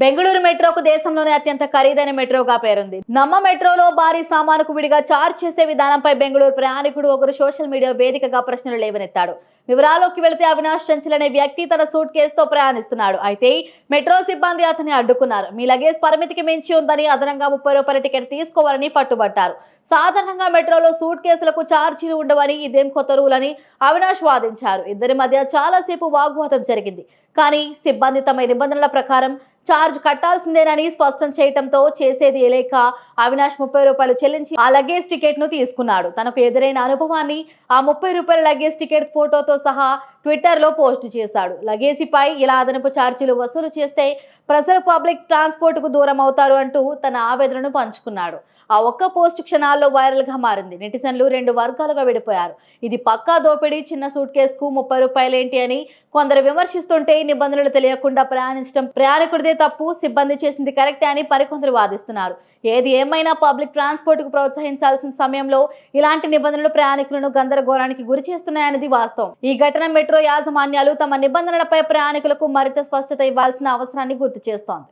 బెంగళూరు మెట్రోకు దేశంలోనే అత్యంత ఖరీదైన మెట్రోగా పేరుంది. నమ్మ మెట్రోలో భారీ సామానుకు విడిగా చార్జ్ చేసే విధానంపై బెంగళూరు ప్రయాణికుడు ఒకరు సోషల్ మీడియా వేదికగా ప్రశ్నలు లేవనెత్తాడు. వివరాల్లోకి వెళితే అవినాష్ చంచల్ అనే వ్యక్తి తన సూట్ కేసుతో ప్రయాణిస్తున్నాడు. అయితే మెట్రో సిబ్బంది అతన్ని అడ్డుకున్నారు. మీ లగేజ్ పరిమితికి మించి ఉందని అదనంగా ముప్పై రూపాయల టికెట్ తీసుకోవాలని పట్టుబట్టారు. సాధారణంగా మెట్రోలో సూట్ కేసులకు ఛార్జీలు ఉండవని ఇదేం కొత్త రూల్ అని అవినాష్ వాదించారు. ఇద్దరి మధ్య చాలాసేపు వాగ్వాదం జరిగింది. కానీ సిబ్బంది తమ నిబంధనల ప్రకారం ఛార్జ్ కట్టాల్సిందేనని స్పష్టం చేయటంతో చేసేది లేక అవినాష్ ముప్పై రూపాయలు చెల్లించి ఆ లగేజ్ టికెట్ను తీసుకున్నాడు. తనకు ఎదురైన అనుభవాన్ని ఆ ముప్పై రూపాయల లగేజ్ టికెట్ ఫోటోతో సహా ట్విట్టర్లో పోస్ట్ చేశాడు లగేజీపై ఇలా అదనపు ఛార్జీలు వసూలు చేస్తే ప్రజలు పబ్లిక్ ట్రాన్స్పోర్ట్కు దూరం అవుతారు అంటూ తన ఆవేదనను పంచుకున్నాడు. ఆ ఒక్క పోస్ట్ క్షణాల్లో వైరల్గా మారింది. నెటిజన్లు రెండు వర్గాలుగా విడిపోయారు. ఇది పక్కా దోపిడీ చిన్న సూట్ కేసుకు ముప్పై రూపాయలేంటి అని కొందరు విమర్శిస్తుంటే నిబంధనలు తెలియకుండా ప్రయాణించడం ప్రయాణికుడిదే తప్పు సిబ్బంది చేసింది కరెక్టే అని మరికొందరు వాదిస్తున్నారు. ఏది ఏమైనా పబ్లిక్ ట్రాన్స్పోర్ట్కు ప్రోత్సహించాల్సిన సమయంలో ఇలాంటి నిబంధనలు ప్రయాణికులను గందరగోళానికి గురి చేస్తున్నాయన్నది వాస్తవం. ఈ ఘటన మెట్రో యాజమాన్యాలు తమ నిబంధనలపై ప్రయాణికులకు మరింత స్పష్టత ఇవ్వాల్సిన అవసరాన్ని గుర్తు చేస్తోంది.